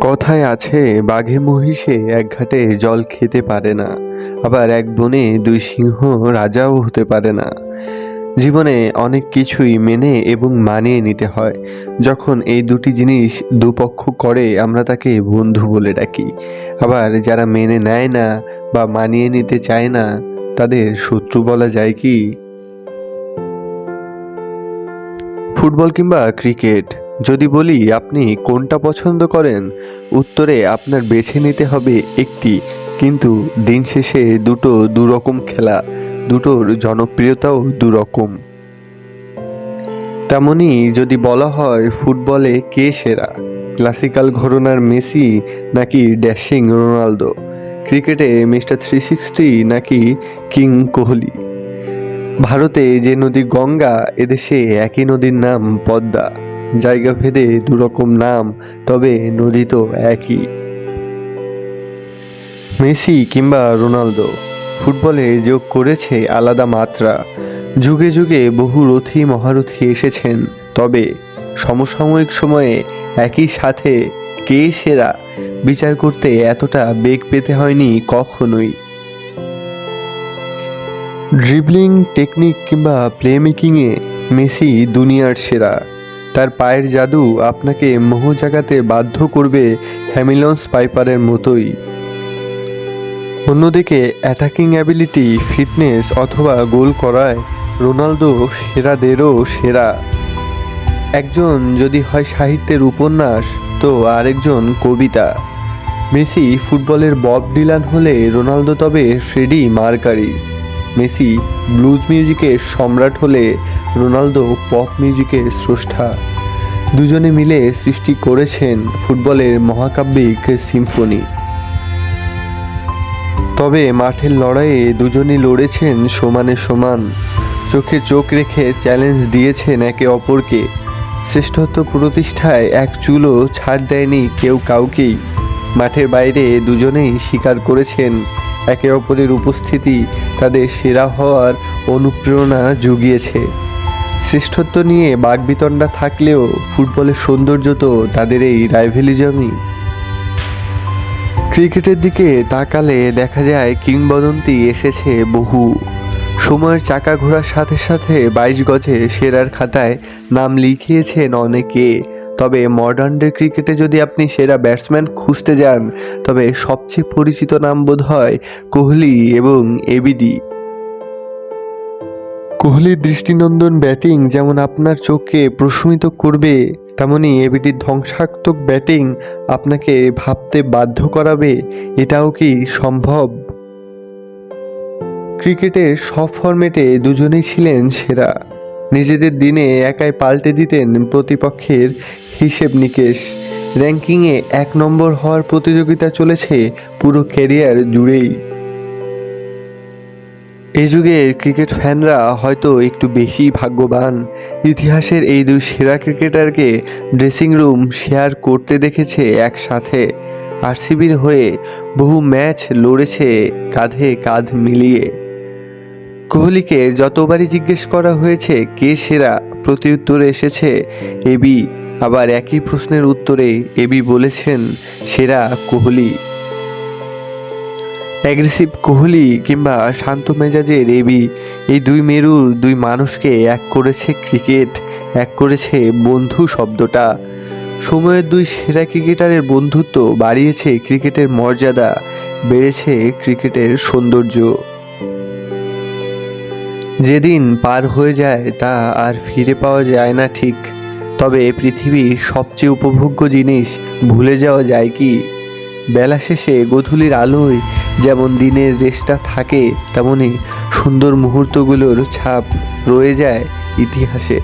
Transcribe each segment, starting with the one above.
কথায় আছে, বাঘে মহিষে এক ঘাটে জল খেতে পারে না। আবার এক বনে দুই সিংহ রাজাও হতে পারে না। জীবনে অনেক কিছুই মেনে এবং মানিয়ে নিতে হয়। যখন এই দুটি জিনিস দুপক্ষ করে, আমরা তাকে বন্ধু বলে ডাকি। আবার যারা মেনে নেয় না বা মানিয়ে নিতে চায় না, তাদের শত্রু বলা যায় কি? ফুটবল কিংবা ক্রিকেট। যদি বলি আপনি কোনটা পছন্দ করেন, উত্তরে আপনার বেছে নিতে হবে একটি। কিন্তু দিন শেষে দুটো দুরকম খেলা, দুটোর জনপ্রিয়তাও দুরকম। তেমনই যদি বলা হয় ফুটবলে কে সেরা, ক্লাসিক্যাল ঘরনার মেসি নাকি ড্যাশিং রোনালদো, ক্রিকেটে মিস্টার থ্রি সিক্সটি নাকি কিং কোহলি? ভারতে যে নদী গঙ্গা, এদেশে একই নদীর নাম পদ্মা। জায়গা ভেদে দুরকম নাম, তবে নদী তো একই। মেসি কিংবা রোনালদো, ফুটবলে যোগ করেছে আলাদা মাত্রা। যুগে যুগে বহু রথী মহারথী এসেছেন, তবে সমসাময়িক সময়ে একই সাথে কে সেরা বিচার করতে এতটা বেগ পেতে হয়নি কখনোই। ড্রিবলিং টেকনিক কিংবা প্লে মেকিংয়ে মেসি দুনিয়ার সেরা। তার পায়ের জাদু আপনাকে মোহ জাগাতে বাধ্য করবে হ্যামিলন্স পাইপারের মতোই। অন্যদিকে অ্যাটাকিং অ্যাবিলিটি, ফিটনেস অথবা গোল করায় রোনালদো সেরাদেরও সেরা। একজন যদি হয় সাহিত্যের উপন্যাস, তো আরেকজন কবিতা। মেসি ফুটবলের বব ডিলান হলে রোনালদো তবে ফ্রেডি মার্কারি। মেসি ব্লুজ মিউজিকের সম্রাট হলে রোনালদো পপ মিউজিকের স্রষ্টা। দুজনে মিলে সৃষ্টি করেছেন ফুটবলের মহাকাব্যিক সিম্ফনি। তবে মাঠের লড়াইয়ে দুজনই লড়েছেন সমানে সমান। চোখে চোখ রেখে চ্যালেঞ্জ দিয়েছেন একে অপরকে। শ্রেষ্ঠত্ব প্রতিষ্ঠায় এক চুলও ছাড় দেয়নি কেউ কাউকেই। মাঠের বাইরে দুজনেই স্বীকার করেছেন একে অপরের উপস্থিতি তাদের সেরা হওয়ার অনুপ্রেরণা জুগিয়েছে। শ্রেষ্ঠত্ব নিয়ে বাগবিতণ্ডা থাকলেও ফুটবলের সৌন্দর্য তো তাদের এই রাইভেলিজমই। ক্রিকেটের দিকে তাকালে দেখা যায় কিংবদন্তি এসেছে বহু। সময়ের চাকা ঘোরার সাথে সাথে বাইশ গজে সেরার খাতায় নাম লিখিয়েছেন অনেকে। তবে মডার্ন ডে ক্রিকেটে যদি আপনি সেরা ব্যাটসম্যান খুঁজতে যান, তবে সবচেয়ে পরিচিত নাম বোধ হয় কোহলি এবং এবিডি কোহলির দৃষ্টিনন্দন ব্যাটিং যেমন আপনার চোখকে প্রশমিত করবে, তেমনি এবিডির ধ্বংসাত্মক ব্যাটিং আপনাকে ভাবতে বাধ্য করাবে, এটাও কি সম্ভব? ক্রিকেটের সব ফরম্যাটে দুজনেই ছিলেন সেরা। নিজেদের দিনে একাই পাল্টে দিতেন প্রতিপক্ষের হিসেব নিকেশ। র্যাঙ্কিংয়ে এক নম্বর হওয়ার প্রতিযোগিতা চলেছে পুরো ক্যারিয়ার জুড়েই। এই যুগের ক্রিকেট ফ্যানরা হয়তো একটু বেশি ভাগ্যবান। ইতিহাসের এই দুই সেরা ক্রিকেটারকে ড্রেসিং রুম শেয়ার করতে দেখেছে একসাথে। আরসিবির হয়ে বহু ম্যাচ লড়েছে কাঁধে কাঁধ মিলিয়ে। কোহলিকে যতবারই জিজ্ঞেস করা হয়েছে কে সেরা প্রত্যুত্তরে এসেছে, এবি আবার একই প্রশ্নের উত্তরে এবি বলেছেন, সেরা কোহলি। অ্যাগ্রেসিভ কোহলি কিংবা শান্ত মেজাজের এবি, এই দুই মেরুর দুই মানুষকে এক করেছে ক্রিকেট, এক করেছে বন্ধু শব্দটা। সময়ের দুই সেরা ক্রিকেটারের বন্ধুত্ব বাড়িয়েছে ক্রিকেটের মর্যাদা, বেড়েছে ক্রিকেটের সৌন্দর্য। যেদিন পার হয়ে যায় তা আর ফিরে পাওয়া যায় না ঠিক। তবে পৃথিবীর সবচেয়ে উপভোগ্য জিনিস ভুলে যাওয়া যায় কি? বেলা শেষে গধূলির আলোয় যেমন দিনের রেশটা থাকে, তেমনি সুন্দর মুহূর্তগুলোর ছাপ রয়ে যায় ইতিহাসে।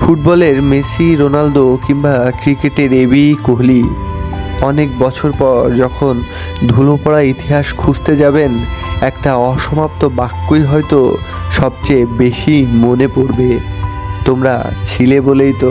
ফুটবলের মেসি, রোনালদো কিংবা ক্রিকেটের এবি কোহলি। অনেক বছর পর যখন ধুলো পড়া ইতিহাস খুঁজতে যাবেন একটা অসমাপ্ত বাক্যই হয়তো সবচেয়ে বেশি মনে পড়বে। তোমরা ছিলে বলেই তো